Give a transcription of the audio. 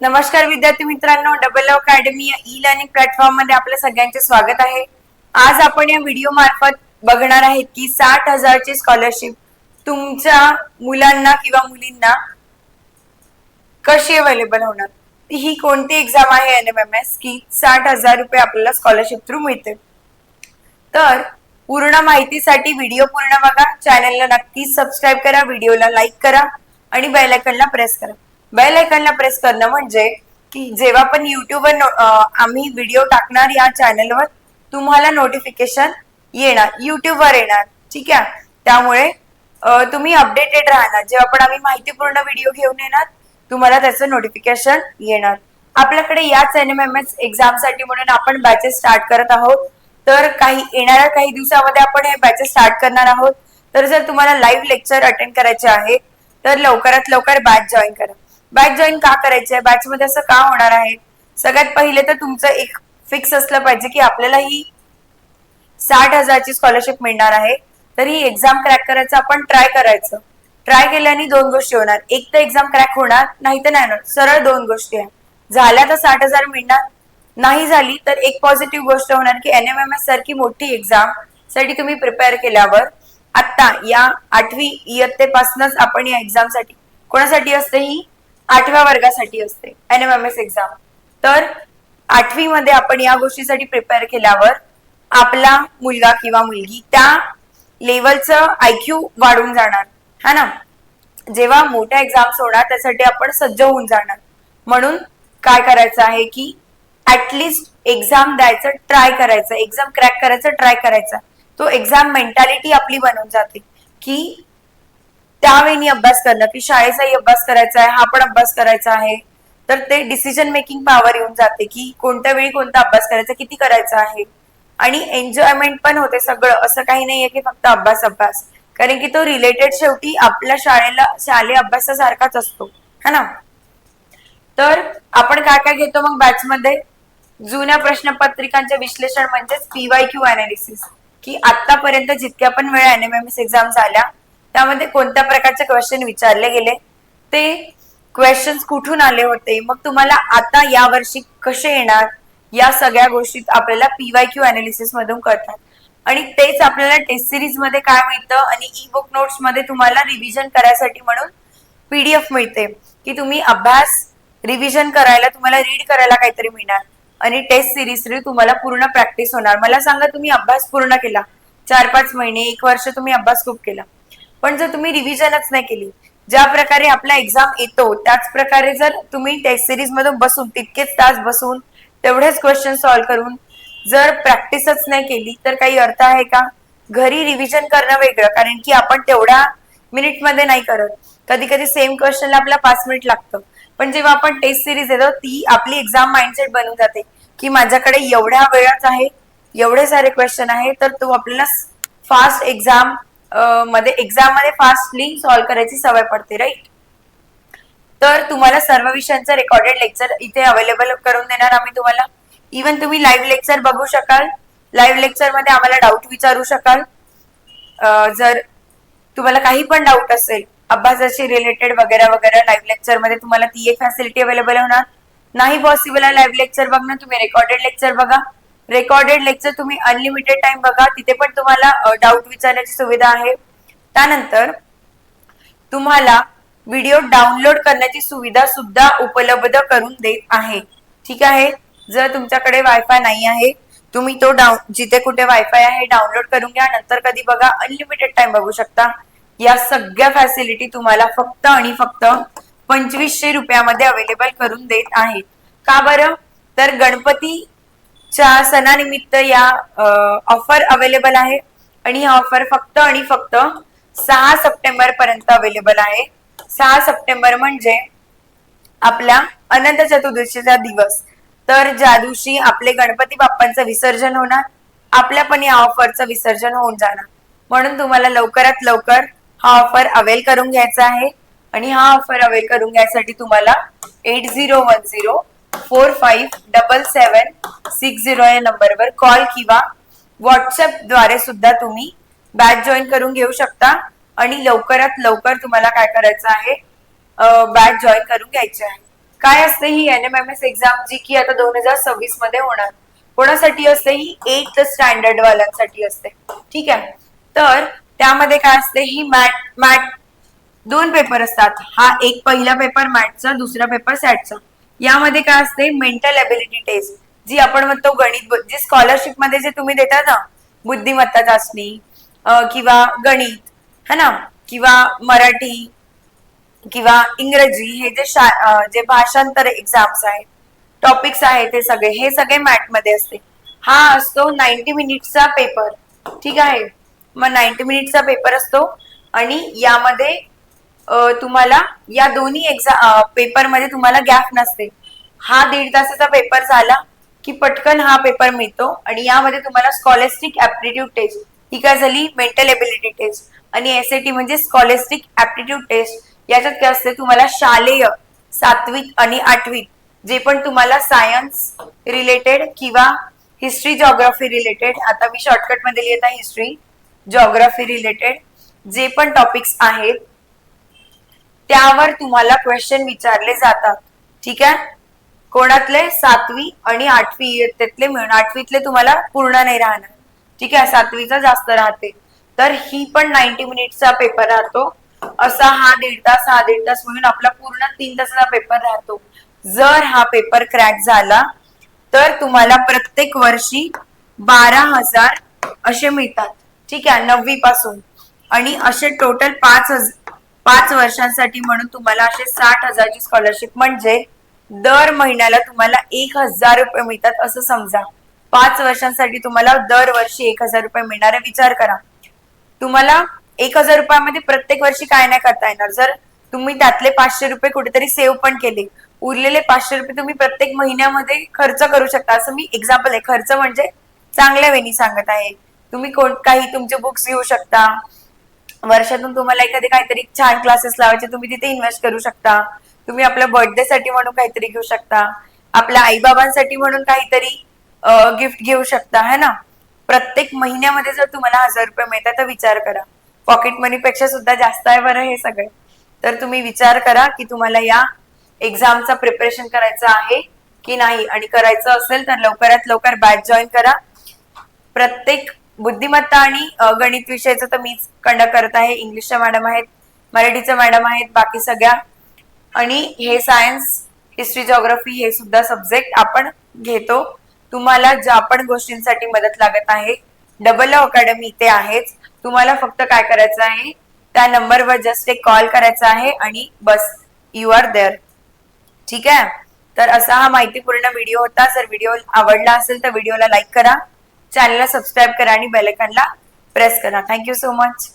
नमस्कार विद्यार्थी मित्रांनो डबल अकॅडमी ई लर्निंग प्लॅटफॉर्ममध्ये आपलं सगळ्यांचे स्वागत आहे. आज आपण या व्हिडिओ मार्फत बघणार आहेत की साठ हजारची स्कॉलरशिप तुमच्या मुलांना किंवा मुलींना कशी अवेलेबल होणार? ही कोणती एक्झाम आहे एन एम एम एस की साठ हजार रुपये आपल्याला स्कॉलरशिप थ्रू मिळते. तर पूर्ण माहितीसाठी व्हिडिओ पूर्ण बघा. चॅनलला नक्कीच सबस्क्राईब करा व्हिडिओला लाईक करा आणि बेल आयकनला प्रेस करा. बेल आयकनला प्रेस करणं म्हणजे की जेव्हा पण युट्यूबवर आम्ही व्हिडिओ टाकणार या चॅनलवर तुम्हाला नोटिफिकेशन येणार. युट्यूबवर येणार. ठीक आहे? त्यामुळे तुम्ही अपडेटेड राहणार. जेव्हा पण आम्ही माहितीपूर्ण व्हिडिओ घेऊन येणार तुम्हाला त्याचं नोटिफिकेशन येणार. आपल्याकडे याच एन एम एम एस एक्झामसाठी म्हणून आपण बॅचेस स्टार्ट करत आहोत. तर काही येणाऱ्या काही दिवसामध्ये आपण हे बॅचेस स्टार्ट करणार आहोत. तर जर तुम्हाला लाईव्ह लेक्चर अटेंड करायचे आहे तर लवकरात लवकर बॅच जॉईन करा. बॅच जॉईन का करायची आहे बॅच मध्ये असं का होणार आहे? सगळ्यात पहिले तर तुमचं एक फिक्स असलं पाहिजे की आपल्याला ही साठ हजारची स्कॉलरशिप मिळणार आहे. तर ही एक्झाम क्रॅक करायचं आपण ट्राय करायचं. ट्राय केल्याने दोन गोष्टी होणार. एक तर एक्झाम क्रॅक होणार नाही तर नाही होणार. सरळ दोन गोष्टी आहे. झाल्या तर साठ हजार मिळणार. नाही झाली तर एक पॉझिटिव्ह गोष्ट होणार की एन एम एम एस सारखी मोठी एक्झामसाठी तुम्ही प्रिपेअर केल्यावर आता या आठवी इयत्तेपासूनच आपण या एक्झामसाठी कोणासाठी असते ही आठव्या वर्गासाठी असते. N M M S exam तर आठवी मध्ये आपण या गोष्टीसाठी प्रिपेअर केल्यावर आपला मुलगा किंवा मुलगी त्या लेवलचं आयक्यू वाढून जाणार. हा ना? जेव्हा मोठ्या एक्झाम्स होणार त्यासाठी आपण सज्ज होऊन जाणार. म्हणून काय करायचं आहे की ऍटलिस्ट एक्झाम द्यायचं ट्राय करायचं. एक्झाम क्रॅक करायचं ट्राय करायचा. तो एक्झाम मेंटॅलिटी आपली बनून जाते की त्यावेळी अभ्यास करणं की शाळेचाही अभ्यास करायचा आहे हा पण अभ्यास करायचा आहे. तर ते डिसिजन मेकिंग पॉवर येऊन जाते की कोणत्या वेळी कोणता अभ्यास करायचा किती करायचा आहे. आणि एन्जॉयमेंट पण होते सगळं. असं काही नाहीये की फक्त अभ्यास अभ्यास. कारण की तो रिलेटेड शेवटी आपल्या शाळेला शालेय अभ्यासासारखाच असतो. है ना? तर आपण काय काय घेतो मग बॅच मध्ये जुन्या प्रश्नपत्रिकांचे विश्लेषण म्हणजेच पीवाय क्यू अनालिसिस की आतापर्यंत जितक्या पण वेळा एनएमएमएस एक्झाम झाल्या त्यामध्ये कोणत्या प्रकारचे क्वेश्चन विचारले गेले? ते क्वेश्चन्स कुठून आले होते? मग तुम्हाला आता या वर्षी कसे येणार? या सगळ्या गोष्टी आपल्याला पीवाय क्यू अनालिसिस मधून कळतात. आणि तेच आपल्याला टेस्ट सिरीजमध्ये काय मिळतं? आणि ई बुक नोट्समध्ये तुम्हाला रिव्हिजन करायसाठी म्हणून पीडीएफ मिळते. की तुम्ही अभ्यास रिव्हिजन करायला तुम्हाला रीड करायला काहीतरी मिळणार. आणि टेस्ट सिरीज तुम्हाला पूर्ण प्रॅक्टिस होणार. मला सांगा तुम्ही अभ्यास पूर्ण केला? चार पाच महिने एक वर्ष तुम्ही अभ्यास खूप केला. पण जर तुम्ही रिव्हिजनच नाही केली ज्या प्रकारे आपला एक्झाम येतो त्याच प्रकारे जर तुम्ही टेस्ट सिरीज मधून बसून तितकेच तास बसून तेवढेच क्वेश्चन सॉल्व्ह करून जर प्रॅक्टिसच नाही केली तर काही अर्थ आहे का? घरी रिव्हिजन करणं वेगळं कारण की आपण तेवढ्या मिनिटमध्ये नाही करत. कधी कधी सेम क्वेश्चनला आपला पाच मिनिट लागतं. पण जेव्हा आपण टेस्ट सिरीज येतो ती आपली एक्झाम माइंडसेट बनून जाते की माझ्याकडे एवढ्या वेळाच आहे एवढे सारे क्वेश्चन आहे तर तो आपल्याला फास्ट एक्झाम मध्ये एक्झाममध्ये फास्टली सॉल्व्ह करायची सवय पडते राईट तर तुम्हाला सर्व विषयांचं रेकॉर्डेड लेक्चर इथे अवेलेबल करून देणार आम्ही तुम्हाला. इवन तुम्ही लाईव्ह लेक्चर बघू शकाल. लाईव्ह लेक्चरमध्ये आम्हाला डाऊट विचारू शकाल. जर तुम्हाला काही पण डाऊट असेल अभ्यासाशी रिलेटेड वगैरे वगैरे लाईव्ह लेक्चरमध्ये तुम्हाला ती एक फॅसिलिटी अवेलेबल होणार. नाही पॉसिबल आहे लाईव्ह लेक्चर बघणं तुम्ही रेकॉर्डेड लेक्चर बघा. रेकॉर्डेड लेक्चर तुम्ही अनलिमिटेड टाइम बघा. तिथे पण तुम्हाला डाऊट विचारण्याची सुविधा आहे. त्यानंतर तुम्हाला व्हिडिओ डाउनलोड करण्याची सुविधा सुद्धा उपलब्ध करून देत आहे. ठीक आहे? जर तुमच्याकडे वायफाय नाही आहे तुम्ही तो डाऊन जिथे कुठे वायफाय आहे डाउनलोड करून घ्या. नंतर कधी बघा अनलिमिटेड टाइम बघू शकता. या सगळ्या फॅसिलिटी तुम्हाला फक्त आणि फक्त पंचवीसशे रुपयामध्ये अवेलेबल करून देत आहे. का बरं? तर गणपती च्या सणानिमित्त या ऑफर अवेलेबल आहे. आणि हा ऑफर फक्त आणि फक्त सहा सप्टेंबर पर्यंत अवेलेबल आहे. सहा सप्टेंबर म्हणजे आपल्या अनंत चतुर्दशीचा दिवस. तर ज्या दिवशी आपले गणपती बाप्पांचं विसर्जन होणार आपल्या पण या ऑफरचं विसर्जन होऊन जाणार. म्हणून तुम्हाला लवकरात लवकर हा ऑफर अवेल करून घ्यायचा आहे. आणि हा ऑफर अवेल करून घ्यायसाठी तुम्हाला eight zero one zero four five double seven six zero या नंबरवर कॉल किंवा व्हॉट्सअपद्वारे सुद्धा तुम्ही बॅच जॉईन करून घेऊ शकता. आणि लवकरात लवकर तुम्हाला काय करायचं आहे बॅच जॉईन करून घ्यायचे आहे. काय असते ही N M M S exam जी की आता दोन हजार सव्वीसमध्ये होणार. कोणासाठी असते ही? एट स्टँडर्ड वाल्यांसाठी असते. ठीक आहे? तर त्यामध्ये काय असते ही? मॅट मॅट दोन पेपर असतात. हा एक पहिला पेपर मॅटचा दुसरा पेपर सॅटचा यामध्ये काय असते मेंटल एबिलिटी टेस्ट जी आपण म्हणतो गणित जी स्कॉलरशिपमध्ये जे तुम्ही देता ना बुद्धिमत्ता चाचणी किंवा गणित है ना? किंवा मराठी किंवा इंग्रजी हे जे शा जे भाषांतर एक्झाम्स आहेत टॉपिक्स आहेत हे सगळे हे सगळे मॅटमध्ये असते. हा असतो नाईन्टी मिनिटचा पेपर ठीक आहे? मग नाईन्टी मिनिटचा पेपर असतो आणि यामध्ये तुम्हाला या दोन्ही एक्झाम पेपरमध्ये तुम्हाला गॅप नसते. हा दीड तासाचा पेपर झाला की पटकन हा पेपर मिळतो आणि यामध्ये तुम्हाला स्कॉलेस्टिक ऍप्टिट्यूड टेस्ट ही काय झाली? मेंटल एबिलिटी टेस्ट आणि एस टी म्हणजे स्कॉलेस्टिक ऍप्टिट्यूड टेस्ट याच्यात काय असते? तुम्हाला शालेय सातवीत आणि आठवीत जे पण तुम्हाला सायन्स रिलेटेड किंवा हिस्ट्री जॉग्राफी रिलेटेड आता मी शॉर्टकटमध्ये लिहित आहे हिस्ट्री जॉग्राफी रिलेटेड जे पण टॉपिक्स आहेत त्यावर तुम्हाला क्वेश्चन विचारले जातात. ठीक आहे? कोणातले? सातवी आणि आठवी इयत्तेतले मिळून आठवीतले तुम्हाला पूर्ण नाही राहणार. ठीक आहे? सातवीचा जास्त राहते. तर ही पण नाईन्टी मिनिटचा पेपर राहतो. असा हा दीड तास हा दीड तास म्हणून आपला पूर्ण तीन तासाचा पेपर राहतो. जर हा पेपर क्रॅक झाला तर तुम्हाला प्रत्येक वर्षी बारा हजार असे मिळतात. ठीक आहे? नववी पासून. आणि असे टोटल पाच हजार पाच वर्षांसाठी म्हणून तुम्हाला असे साठ हजारची स्कॉलरशिप म्हणजे दर महिन्याला तुम्हाला एक हजार रुपये मिळतात असं समजा. पाच वर्षांसाठी तुम्हाला दरवर्षी एक हजार रुपये मिळणार आहे विचार करा. तुम्हाला एक हजार रुपयामध्ये प्रत्येक वर्षी काय नाही करता येणार? जर तुम्ही त्यातले पाचशे रुपये कुठेतरी सेव्ह पण केले उरलेले पाचशे रुपये तुम्ही प्रत्येक महिन्यामध्ये खर्च करू शकता. असं मी एक्झाम्पल आहे. खर्च म्हणजे चांगल्या वेणी सांगत आहे. तुम्ही कोण काही तुमचे बुक्स घेऊ शकता. वर्षातून तुम्हाला एखादे काहीतरी छान क्लासेस लावायचे तुम्ही तिथे इन्व्हेस्ट करू शकता. तुम्ही आपल्या बर्थडे साठी म्हणून काहीतरी घेऊ शकता. आपल्या आईबाबांसाठी म्हणून काहीतरी गिफ्ट घेऊ शकता है ना? प्रत्येक महिन्यामध्ये जर तुम्हाला हजार रुपये मिळतात तर विचार करा. पॉकेट मनी पेक्षा सुद्धा जास्त आहे बरं हे सगळे. तर तुम्ही विचार करा की तुम्हाला या एक्झामचा प्रिपरेशन करायचं आहे की नाही? आणि करायचं असेल तर लवकरात लवकर बॅच जॉईन करा. प्रत्येक बुद्धिमत्ता आणि गणित विषयाचं तर मीच कंडक्ट करत आहे. इंग्लिशच्या मॅडम आहेत मराठीच्या मॅडम आहेत बाकी सगळ्या. आणि हे सायन्स हिस्ट्री जॉग्राफी हे सुद्धा सब्जेक्ट आपण घेतो. तुम्हाला ज्या पण गोष्टींसाठी मदत लागत आहे डबल अकॅडमी इथे आहेच. तुम्हाला फक्त काय करायचं आहे त्या नंबरवर जस्ट एक कॉल करायचा आहे आणि बस यू आर देअर. ठीक आहे? तर असा हा माहितीपूर्ण व्हिडिओ होता. जर व्हिडिओ आवडला असेल तर व्हिडिओला लाईक करा. चॅनलला सबस्क्राईब करा आणि बेलकॉनला प्रेस करा. Thank you so much